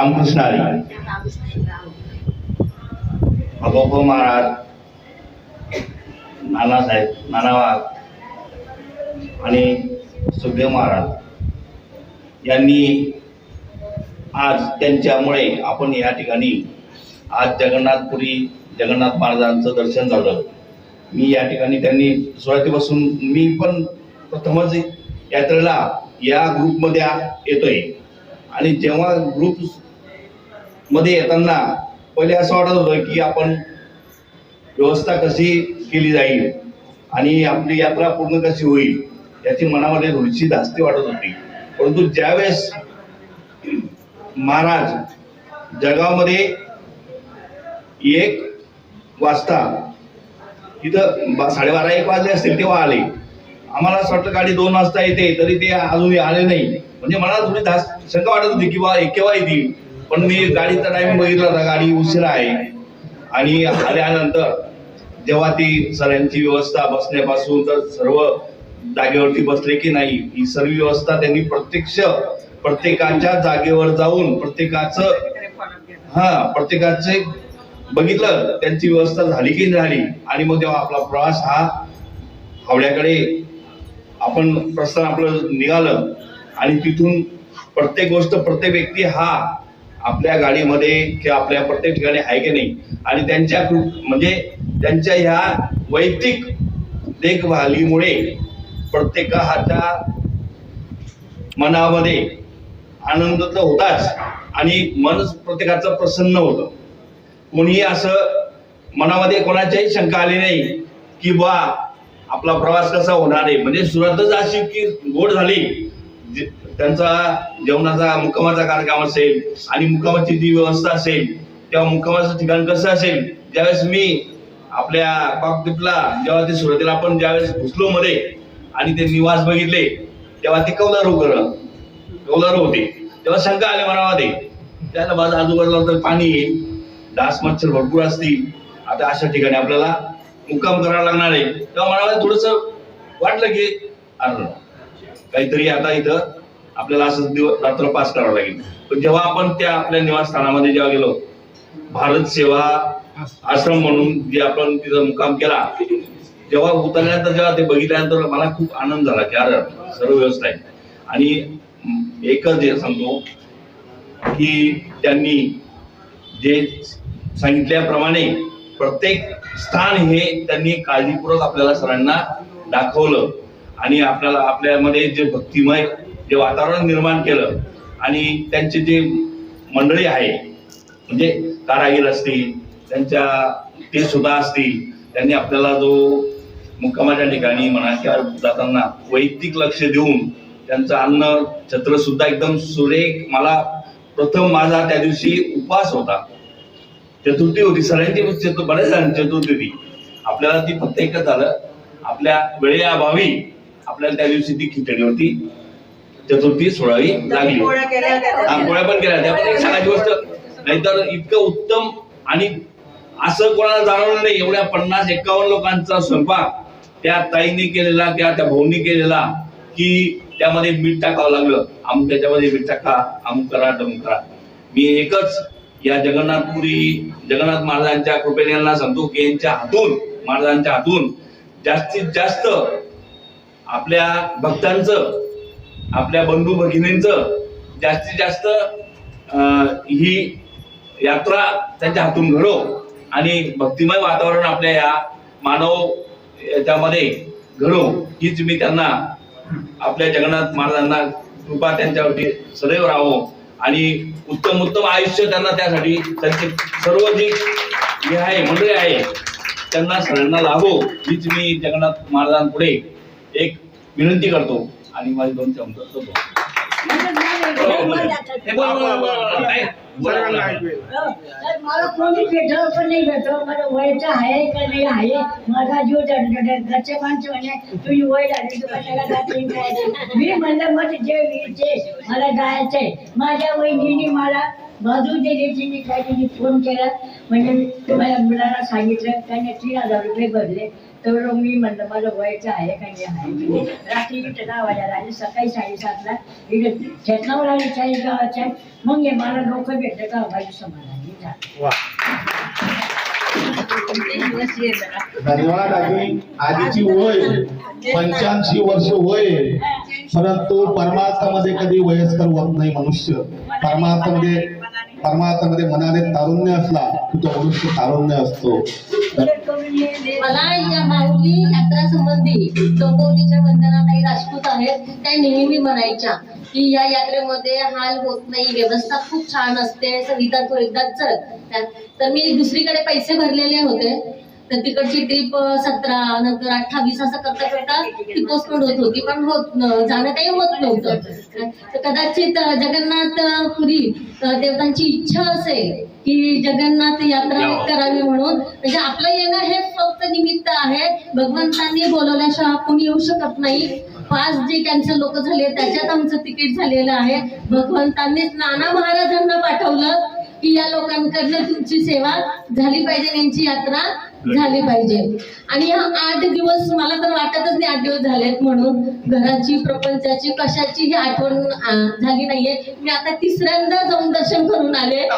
रामकृष्ण हरी अबोबो महाराज नानासाहेब नानावाग आणि सुखदेव महाराज यांनी आज त्यांच्यामुळे आपण या ठिकाणी आज जगन्नाथपुरी जगन्नाथ महाराजांचं दर्शन झालं. मी या ठिकाणी त्यांनी सुरुवातीपासून मी पण प्रथमच यात्रेला या ग्रुपमध्ये येतोय. आणि जेव्हा ग्रुप मध्ये येताना पहिले असं वाटत होतं की आपण व्यवस्था कशी केली जाईल आणि आपली यात्रा पूर्ण कशी होईल याची मनामध्ये थोडीशी धास्ती वाटत होती. परंतु ज्यावेळेस महाराज जळगावमध्ये एक वाजता तिथं बा- साडेबारा एक वाजले असतील तेव्हा आले. आम्हाला असं वाटलं गाडी दोन वाजता येते तरी ते अजून आले नाही. म्हणजे मला थोडी धास शंका वाटत होती की बा हे केव्हा येतील. पण मी गाडीचा टाइम बघितला होता. गाडी उशिरा आहे. आणि आल्यानंतर जेव्हा ती सगळ्यांची व्यवस्था बसण्यापासून तर सर्व जागेवरती बसले की नाही ही सर्व व्यवस्था त्यांनी प्रत्यक्ष प्रत्येकाच्या जागेवर जाऊन प्रत्येकाचं हा प्रत्येकाचे बघितलं त्यांची व्यवस्था झाली की नाही झाली. आणि मग तेव्हा आपला प्रवास हा हावड्याकडे आपण प्रस्थान आपलं निघालं आणि तिथून प्रत्येक गोष्ट प्रत्येक व्यक्ती हा आपल्या गाडीमध्ये किंवा आपल्या प्रत्येक ठिकाणी आहे की नाही? आणि त्यांच्या कृ- म्हणजे त्यांच्या ह्या वैयक्तिक देखभालीमुळे प्रत्येकाच्या मनामध्ये आनंद तर होताच आणि मन प्रत्येकाचं प्रसन्न होतं. कोणीही असं मनामध्ये कोणाच्याही शंका आली नाही की बा आपला प्रवास कसा होणार आहे? म्हणजे सुरुवातच अशी की गोड झाली. त्यांचा जेवणाचा मुक्कामाचा कार्यक्रम असेल आणि मुक्कामाची जी व्यवस्था असेल तेव्हा मुक्कामाचं ठिकाण कसं असेल ज्यावेळेस मी आपल्या कॉकपिटला जेव्हा ते सुरुवातीला आपण ज्यावेळेस घुसलो मध्ये आणि ते निवास बघितले तेव्हा ते कौलारू कर कौलारू होते. तेव्हा शंका आली मनामध्ये. त्याला माझ्या आजूबाजूला तर पाणी येईल डास मच्छर भरपूर असतील. आता अशा ठिकाणी आपल्याला मुक्काम करावा लागणार आहे. तेव्हा मनामध्ये थोडस वाटलं की अरे काहीतरी आता इथं आपल्याला असं दिवस रात्र पास करावं लागेल. पण जेव्हा आपण त्या आपल्या निवासस्थानामध्ये जेव्हा गेलो भारत सेवा आश्रम म्हणून जे आपण तिथं मुक्काम केला जेव्हा उतरल्यानंतर जेव्हा ते बघितल्यानंतर मला खूप आनंद झाला की अरे सर्व व्यवस्था आहे. आणि एकच जे सांगतो की त्यांनी जे सांगितल्याप्रमाणे प्रत्येक स्थान हे त्यांनी काळजीपूर्वक आपल्याला सरांना दाखवलं. आणि आपल्याला आपल्यामध्ये जे भक्तिमय जे वातावरण निर्माण केलं आणि त्यांची जी मंडळी आहे म्हणजे कारागीर असतील त्यांच्या ते सुद्धा असतील त्यांनी आपल्याला जो मुक्कामाच्या ठिकाणी म्हणा किंवा जाताना वैयक्तिक लक्ष देऊन त्यांचं अन्न छत्र सुद्धा एकदम सुरेख मला प्रथम माझा त्या दिवशी उपवास होता. चतुर्थी होती सगळ्यांची चतुर बऱ्याच जणांची चतुर्थी होती. आपल्याला ती फक्त एकच झालं. आपल्या वेळेअभावी आपल्याला त्या दिवशी ती खिचडी होती. चतुर्थी सोडावी लागली. हा, पोळ्या पण केल्या. एक सांगायची गोष्ट नाहीतर इतकं उत्तम आणि असं कोणाला जाणवलं नाही. एवढ्या पन्नास एकावन्न लोकांचा स्वयंपाक त्या ताईने केलेला किंवा त्या भाऊनी केलेला की त्यामध्ये मीठ टाकावं लागलं. अमुक त्याच्यामध्ये मीठ टाका अमुक करा तमुक करा. मी एकच या जगन्नाथपुरी जगन्नाथ महाराजांच्या कृपेने यांना सांगतो की यांच्या हातून महाराजांच्या हातून जास्तीत जास्त आपल्या भक्तांचं आपल्या बंधू भगिनींचं जास्तीत जास्त ही यात्रा त्यांच्या हातून घडो आणि भक्तिमय वातावरण आपल्या या मानव याच्यामध्ये घडो. हीच मी त्यांना आपल्या जगन्नाथ महाराजांना कृपा त्यांच्यावरती सदैव राहो आणि उत्तम उत्तम आयुष्य त्यांना त्यासाठी त्यांचे सर्व जे हे आहे मंडळी आहे त्यांना सगळ्यांना लाभो. हीच मी जगन्नाथ महाराजांपुढे एक विनंती करतो. आणि माझे दोन शब्द करतो हे बोल, बोल, बोल, बोल. नाही, बोला, बोला. तर मला कोणी भेटलं पण नाही भेटलं मला वयचं आहे का नाही आहे माझा जीव दणदणत. घरचे माणसं म्हणे तुझी वय झाली तू कशाला घातली काय मी म्हणलं मग जे वीरचे मला जायचंय माझ्या वहिनीने मला बाजू दिली काय त्यांनी फोन केला म्हणजे माझ्या मुलाला सांगितलं त्याने तीन हजार रुपये भरले. तर मी म्हणलं माझं व्हायचं आहे का नाही आहे. रात्री इथं दहा वाजायला आणि सकाळी साडेसातला. इथं खेतनावर आली चाळीस गावाच्या. मग हे मला डोकं भेटलं का बाजू समाधानी धन्यवाद आधी आधीची वय पंच्याऐंशी वर्ष वय. परंतु परमार्थामध्ये कधी वयस्कर होत नाही मनुष्य. परमार्थामध्ये परमार्थामध्ये मनाने तारुण्य असला की तो मनुष्य तारुण्य असतो. मला या माऊली यात्रा संबंधी मंदिरात काही राजपूत आहेत त्या नेहमी म्हणायच्या की या यात्रेमध्ये हाल होत नाही व्यवस्था खूप छान असते सविता तो एकदाच चल. तर मी दुसरीकडे पैसे भरलेले होते. तर तिकडची ट्रिप सतरा नंतर अठ्ठावीस असं करता करता ती पोस्टपोन होत होती. पण होत जाणं काही होत नव्हतं. तर कदाचित जगन्नाथ पुरी देवतांची इच्छा असेल की जगन्नाथ यात्रा. करावी म्हणून. म्हणजे आपलं येणं हे फक्त निमित्त आहे. भगवंतांनी बोलवल्याशिवाय कोणी येऊ शकत नाही. पाच जे कॅन्सल लोक झाले त्याच्यात आमचं तिकीट झालेलं आहे. भगवंतांनीच नाना महाराजांना पाठवलं की या लोकांकडनं तुमची सेवा झाली पाहिजे यांची यात्रा. झाली पाहिजे. आणि हा आठ दिवस मला तर वाटतच नाही आठ दिवस झालेत म्हणून. घराची प्रपंचाची कशाची ही आठवण झाली नाहीये. मी आता तिसऱ्यांदा जाऊन दर्शन करून आले.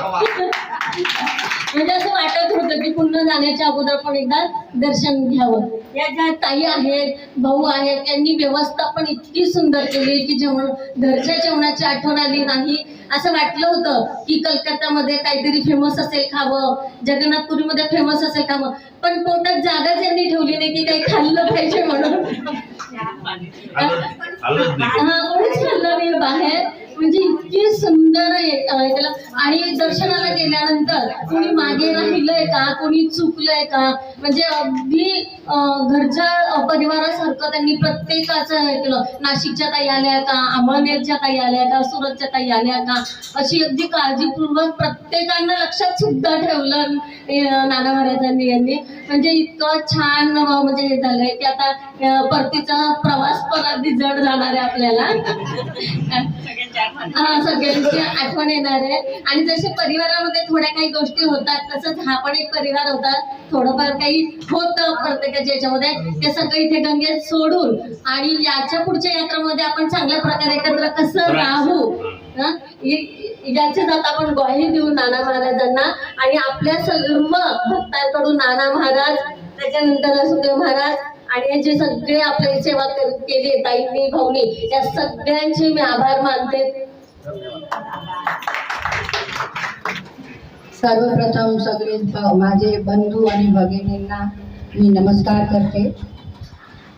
म्हणजे असं वाटत होतं की पुन्हा जाण्याच्या अगोदर पण एकदा दर्शन घ्यावं. या ज्या ताई आहेत भाऊ आहेत त्यांनी व्यवस्था पण इतकी सुंदर केली की जेवण घरच्या जेवणाची आठवण आली नाही. असं वाटलं होतं की कलकत्त्यामध्ये काहीतरी फेमस असेल खावं जगन्नाथपुरीमध्ये फेमस असेल खावं. पण पोटात जागाच यांनी ठेवली नाही की काही खाल्लं पाहिजे म्हणून. हा कोणीच खाल्लं नाही बाहेर. म्हणजे इतकी सुंदर म्हणजे त्याला आणि दर्शनाला गेल्यानंतर कोणी मागे राहिलंय का? कोणी चुकलंय का? म्हणजे अगदी घरच्या परिवारासारखं त्यांनी प्रत्येकाचं हे केलं. नाशिकच्या ताई आल्या का? अमळनेरच्या ताई आल्या का? सुरतच्या ताई आल्या का? अशी अगदी काळजीपूर्वक प्रत्येकानं लक्षात सुद्धा ठेवलं नाना महाराजांनी यांनी. म्हणजे इतकं छान म्हणजे हे झालंय की आता परतीचा प्रवास पण अगदी जड जाणार आहे आपल्याला. सगळ्यांची आठवण येणार आहे. आणि जसे परिवारामध्ये थोड्या काही गोष्टी होतात तसंच हा पण एक परिवार होता. थोडंफार काही होतं प्रत्येकाच्या याच्यामध्ये. ते सगळं इथे गंगेत सोडून आणि याच्या पुढच्या यात्रामध्ये आपण चांगल्या प्रकारे एकत्र कसं राहू हं? इ- याची जात आपण ग्वाही देऊ नाना महाराजांना. आणि आपल्या सर्व भक्तांकडून नाना महाराज त्याच्यानंतर असुदेव महाराज आणि जे सगळे आपले सेवा कर- केली ताईंनी भाऊनी. या सगळ्यांचे मी आभार मानते. सर्वप्रथम सगळे माझे बंधू आणि भगिनींना मी नमस्कार करते.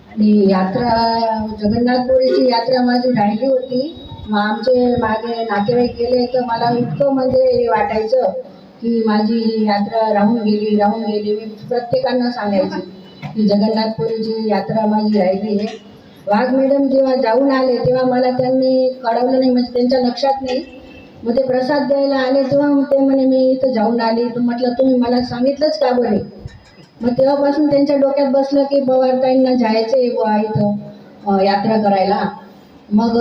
आणि यात्रा जगन्नाथपुरीची यात्रा माझी राहिली होती. मग आमचे मागे नातेवाईक गेले तर मला इतकं म्हणजे हे वाटायचं की माझी यात्रा राहून गेली राहून गेली. मी प्रत्येकांना सांगायची. की जगन्नाथपुरीची यात्रा माझी राहिली आहे वाघ मॅडम जेव्हा जाऊन आले तेव्हा मला त्यांनी कळवलं नाही म्हणजे त्यांच्या लक्षात नाही. मग ते प्रसाद द्यायला आले तेव्हा ते म्हणे मी इथं जाऊन आली. तर म्हटलं तुम्ही मला सांगितलंच का बरे? मग तेव्हापासून त्यांच्या डोक्यात बसलं की बवारताईंना जायचं आहे बुवा इथं यात्रा करायला. मग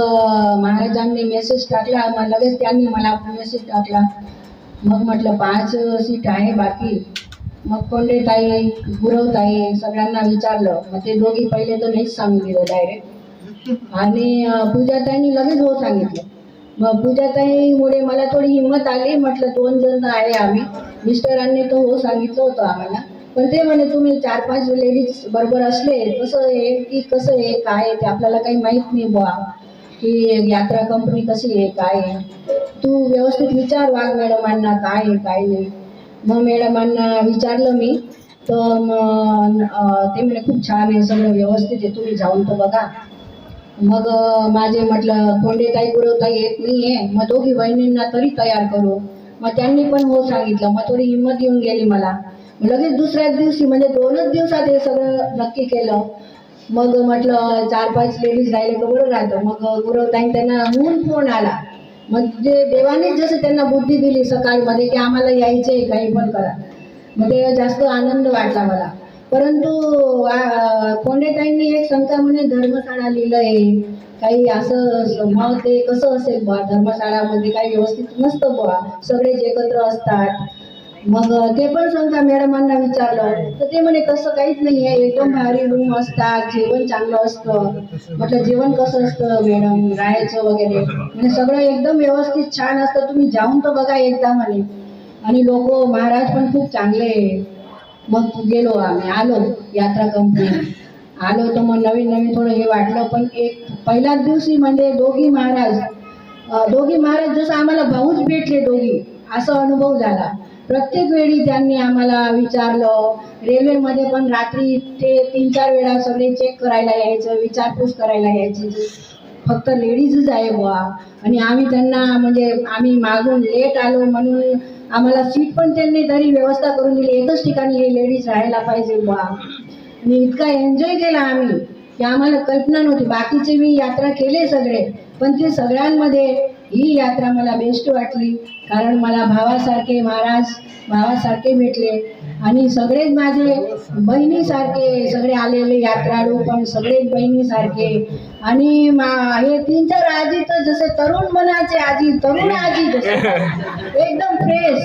महाराजांनी मेसेज टाकला मग लगेच त्यांनी मला मेसेज टाकला. मग म्हटलं पाच सीट आहे बाकी. मग कोंडेताई गुरवताई सगळ्यांना विचारलं. मग ते दोघी पहिले तर नाहीच सांगून दिलं डायरेक्ट आणि पूजाताईंनी लगेच हो सांगितलं. मग पूजाताईमुळे मला थोडी हिंमत आली. म्हटलं दोन जण आहे आम्ही. मिस्टरांनी तो हो सांगितलं होतं आम्हाला. पण ते म्हणे तुम्ही चार पाच लेडीज बरोबर असले कसं आहे? की कसं आहे? काय आहे? ते आपल्याला काही माहीत नाही बुवा. की यात्रा कंपनी कशी आहे? काय आहे? तू व्यवस्थित विचार वाघ मॅडमांना काय आहे काय नाही. मग मॅडमांना विचारलं मी. तर मग ते म्हणे खूप छान आहे सगळं व्यवस्थित आहे तुम्ही जाऊन तर बघा. मग माझे म्हटलं कोंडेताई पुरवताई येत नाही आहे मग दोघी बहिणींना तरी तयार करू. मग त्यांनी पण हो सांगितलं. मग थोडी हिंमत येऊन गेली मला. लगेच दुसऱ्याच दिवशी म्हणजे दोनच दिवसात हे सगळं नक्की केलं. मग म्हटलं चार पाच लेडीज राहिले का बरं राहतं. मग गुरवताई त्यांना होऊन फोन आला. मग जे देवानेच जसं त्यांना बुद्धी दिली सकाळमध्ये की आम्हाला यायचे काही पण करा. मग ते जास्त आनंद वाटला मला. परंतु कोंडेताईंनी एक संख्या म्हणे धर्मशाळा लिहिलंय. काही असं मग ते कसं असेल बा धर्मशाळामध्ये काही व्यवस्थित नसतं बा सगळेच एकत्र असतात. मग ते पण शंका मॅडमांना विचारलं. तर ते म्हणे कसं काहीच नाही आहे एकदम भारी रूम असतात. जेवण चांगलं असतं. म्हटलं जेवण कसं असतं मॅडम? राहायचं वगैरे. म्हणजे सगळं एकदम व्यवस्थित छान असतं. तुम्ही जाऊन तर बघा एकदा म्हणे. आणि लोक महाराज पण खूप चांगले मग गेलो आम्ही. आलो यात्रा कंपनी आलो तर मग नवीन नवीन थोडं हे वाटलं. पण एक पहिल्याच दिवशी म्हणजे दोघी महाराज दोघी महाराज जसं आम्हाला भाऊच भेटले दोघी असा अनुभव झाला. प्रत्येक वेळी त्यांनी आम्हाला विचारलं. रेल्वेमध्ये पण रात्री ते तीन चार वेळा सगळे चेक करायला यायचं विचारपूस करायला यायची. फक्त लेडीजच आहे बुवा. आणि आम्ही त्यांना म्हणजे आम्ही मागून लेट आलो म्हणून आम्हाला सीट पण त्यांनी तरी व्यवस्था करून दिली. एकच ठिकाणी हे लेडीज राहायला पाहिजे बुवा. आणि इतका एन्जॉय केला आम्ही की आम्हाला कल्पना नव्हती. बाकीचे मी यात्रा केले सगळे. पण ते सगळ्यांमध्ये ही यात्रा मला बेस्ट वाटली. कारण मला भावासारखे महाराज भावासारखे भेटले. आणि सगळेच माझे बहिणीसारखे सगळे आलेले यात्राळू पण सगळेच बहिणीसारखे. आणि मा- हे तीन चार आजी तर जसे तरुण मनाचे आजी तरुण आजी जसे. एकदम फ्रेश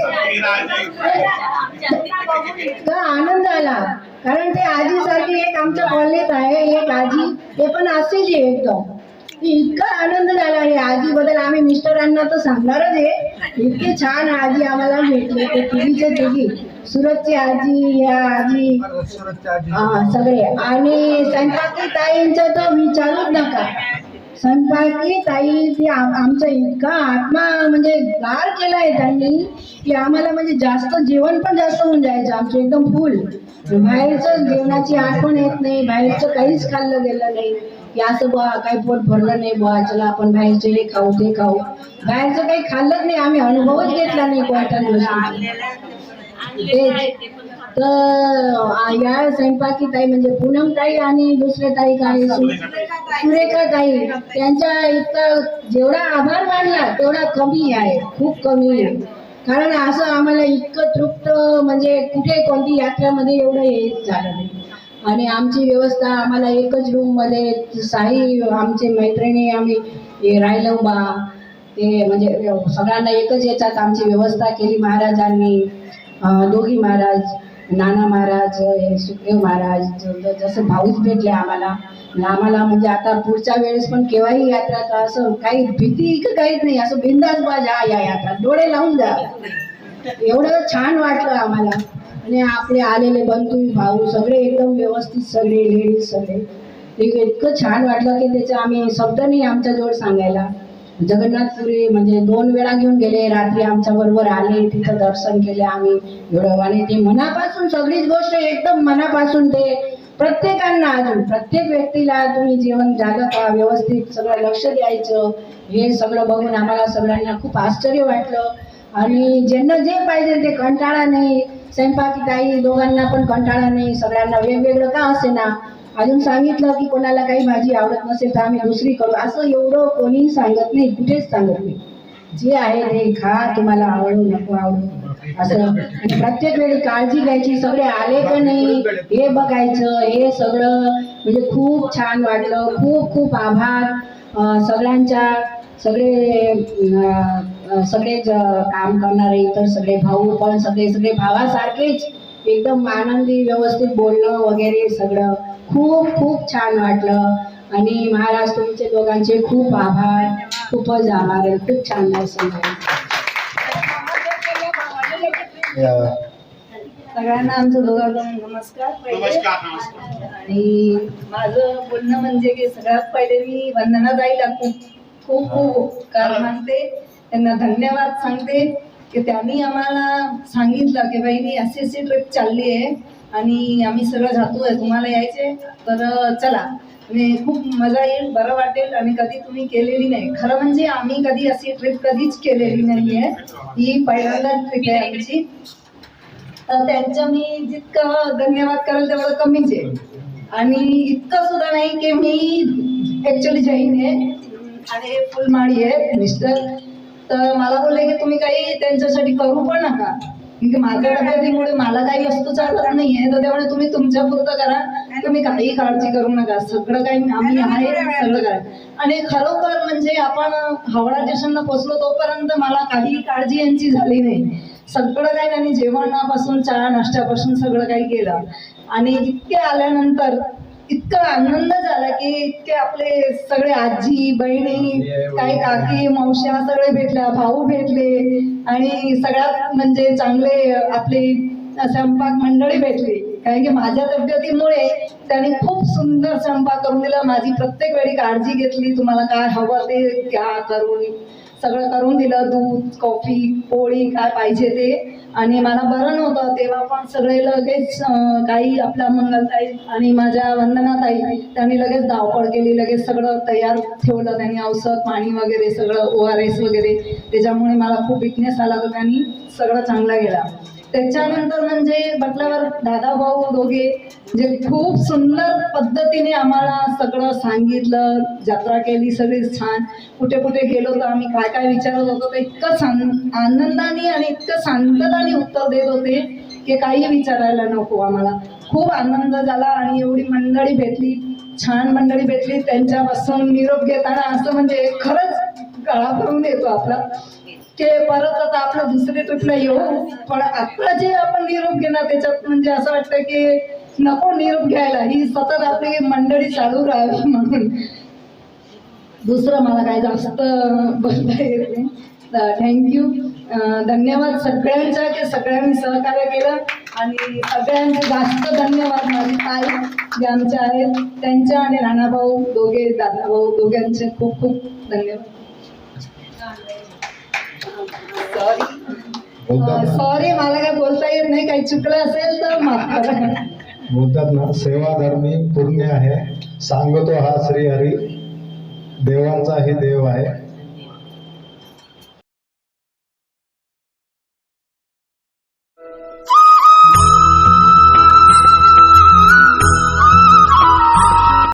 तर आनंद आला. कारण ते आजीसारखे एक आमच्या कॉलनीत आहे एक आजी. ते पण असेच एकदम. इतका आनंद झाला हे आजी बद्दल आम्ही मिस्टरांना तर सांगणारच आहे. इतके छान आजी आम्हाला भेटले. ते तिघीच्या तिघी सुरतची आजी या आजी हा, सगळे. आणि संपाकी ताईंचा तर विचारूच नका. संपाकी ताई ती आमचा इतका आत्मा म्हणजे गार केलाय त्यांनी की आम्हाला म्हणजे जास्त जेवण पण जास्त होऊन जायचं. आमचं एकदम फुल बाहेरचं जेवणाची आठवण येत नाही. बाहेरचं काहीच खाल्लं गेलं नाही. की असं बुवा काही पोट भरलं नाही बुवा चला आपण बाहेरचे हे खाऊ ते खाऊ. बाहेरचं काही खाल्लंच नाही आम्ही अनुभवच घेतला नाही कोणत्या गोष्टी तर या स्वयंपाकी ताई म्हणजे पूनम ताई आणि दुसरे ताई काय सुरेखा ताई त्यांच्या इतका जेवढा आभार मानला तेवढा कमी आहे खूप कमी आहे. कारण असं आम्हाला इतकं तृप्त म्हणजे कुठे कोणती यात्रामध्ये एवढं हे झालं नाही. आणि आमची व्यवस्था आम्हाला एकच रूममध्ये साई आमचे मैत्रिणी आम्ही राहिलो बा. ते म्हणजे सगळ्यांना एकच याच्यात आमची व्यवस्था केली महाराजांनी. दोघी महाराज नाना महाराज हे सुखदेव महाराज जसं भाऊच भेटले आम्हाला. आम्हाला म्हणजे आता पुढच्या वेळेस पण केव्हाही यात्रा तर असं काही भीती का काहीच नाही. असं बिंदास बा जा या यात्रा. डोळे लावून जा. एवढं छान वाटलं आम्हाला. आणि आपले आलेले बंधू भाऊ सगळे एकदम व्यवस्थित सगळे लेडीज सगळे. ते इतकं छान वाटलं की त्याचं आम्ही शब्द नाही आमच्याजवळ सांगायला. जगन्नाथपुरी म्हणजे दोन वेळा घेऊन गेले रात्री आमच्या बरोबर आले तिथं दर्शन केले आम्ही. आणि ते मनापासून सगळीच गोष्ट एकदम मनापासून ते प्रत्येकांना अजून प्रत्येक व्यक्तीला तुम्ही जेवण झालं का व्यवस्थित सगळं लक्ष द्यायचं. हे सगळं बघून आम्हाला सगळ्यांना खूप आश्चर्य वाटलं. आणि ज्यांना जे पाहिजे ते कंटाळा नाही स्वयंपाकी काही दोघांना पण कंटाळा नाही सगळ्यांना वेगवेगळं का असे ना अजून सांगितलं की कोणाला काही भाजी आवडत नसेल तर आम्ही दुसरी करू. असं एवढं कोणी सांगत नाही कुठेच सांगत नाही. जे आहे ते खा तुम्हाला आवडू नको आवडू असं. प्रत्येक वेळी काळजी घ्यायची सगळे आले का नाही हे बघायचं हे सगळं. म्हणजे खूप छान वाटलं. खूप खूप आभार. सगळ्यांच्या सगळे सगळेच काम करणारे इतर सगळे भाऊ पण सगळे सगळे भावासारखेच एकदम आनंदी व्यवस्थित बोलणं वगैरे सगळं खूप खूप छान वाटलं. आणि महाराज तुमचे दोघांचे खूप आभार. खूपच आभार आहे. खूप छान दर्शन सगळ्यांना आमचं दोघांकडून नमस्कार. पहिले आणि माझं बोलणं म्हणजे की सगळ्यात पहिले मी वंदनाताईला खूप खूप खूप उपकार मानते. त्यांना धन्यवाद सांगते की त्यांनी आम्हाला सांगितलं की बाई मी अशी अशी ट्रिप चालली आहे आणि आम्ही सगळं जातो आहे तुम्हाला यायचे तर चला. आणि खूप मजा येईल बरं वाटेल आणि कधी तुम्ही केलेली नाही. खरं म्हणजे आम्ही कधी अशी ट्रिप कधीच केलेली नाही आहे ही पहिल्यांदा ट्रिप आहे आमची. तर त्यांचं मी जितकं धन्यवाद करेल तेवढं कमीच आहे. आणि इतकं सुद्धा नाही की मी ऍक्च्युली जैन आहे. आणि फुलमाळी आहे मिस्टर. तर मला बोलले की तुम्ही काही त्यांच्यासाठी करू पण नका. की माझ्या तब्येतीमुळे मला काही वस्तू चालत नाहीये. तर त्यामुळे तुम्ही तुमच्या पुरतं करा. तुम्ही काही काळजी करू नका. सगळं काही आम्ही आहे सगळं करा आणि खरोखर म्हणजे आपण हावडा स्टेशनला पोहोचलो तोपर्यंत मला काही काळजी यांची झाली नाही. सगळं काही त्यांनी जेवणापासून चहा नाश्त्यापासून सगळं काही केलं. आणि इतके आल्यानंतर इतका आनंद झाला की इतके आपले सगळे आजी बहिणी काही काकी मावश्या सगळे भेटल्या भाऊ भेटले आणि सगळ्यात म्हणजे चांगले आपले स्वयंपाक मंडळी भेटली. कारण की माझ्या तब्येतीमुळे त्यांनी खूप सुंदर स्वयंपाक करून दिला. माझी प्रत्येक वेळी काळजी घेतली तुम्हाला काय हवं ते घ्या करून. सगळं करून दिलं दूध कॉफी पोळी काय पाहिजे ते. आणि मला बरं नव्हतं तेव्हा पण सगळे लगेच काही आपल्या मंगलताई आणि माझ्या वंदनाताई त्यांनी लगेच धावपळ केली लगेच सगळं तयार ठेवलं त्यांनी औषध पाणी वगैरे सगळं ओ आर एस वगैरे. त्याच्यामुळे मला खूप विकनेस आला तर त्यांनी सगळं चांगला गेला. त्याच्यानंतर म्हणजे म्हटल्यावर दादा भाऊ दोघे जे खूप सुंदर पद्धतीने आम्हाला सगळं सांगितलं जत्रा केली सगळी छान. कुठे कुठे गेलो तर आम्ही काय काय विचारत होतो ते इतकं सांग आनंदाने आणि इतकं शांतताने उत्तर देत होते की काही विचारायला नको आम्हाला. खूप आनंद झाला आणि एवढी मंडळी भेटली छान मंडळी भेटली. त्यांच्यापासून निरोप घेताना असं म्हणजे खरंच गळा भरून येतो आपला. ते परत आता आपलं दुसरी ट्रिपला येऊ? पण आता जे आपण निरोप घेणार त्याच्यात म्हणजे असं वाटतं की नको निरोप घ्यायला. ही सतत आपली मंडळी चालू राहावी म्हणून. दुसरं मला काय जास्त बोलता येत नाही. थँक्यू धन्यवाद सगळ्यांच्या की सगळ्यांनी सहकार्य केलं. आणि सगळ्यांचे जास्त धन्यवाद माझी ताई जे आमच्या आहेत. त्यांच्या आणि राणाभाऊ दोघे दादाभाऊ दोघांचे खूप खूप धन्यवाद. सॉरी सॉरी मला काय बोलता येत नाही. काही चुकलं असेल तर माफ करा. बोलतात ना सेवा धर्मी पुण्य आहे. सांगतो हा श्री हरी. देवांचाही देव आहे.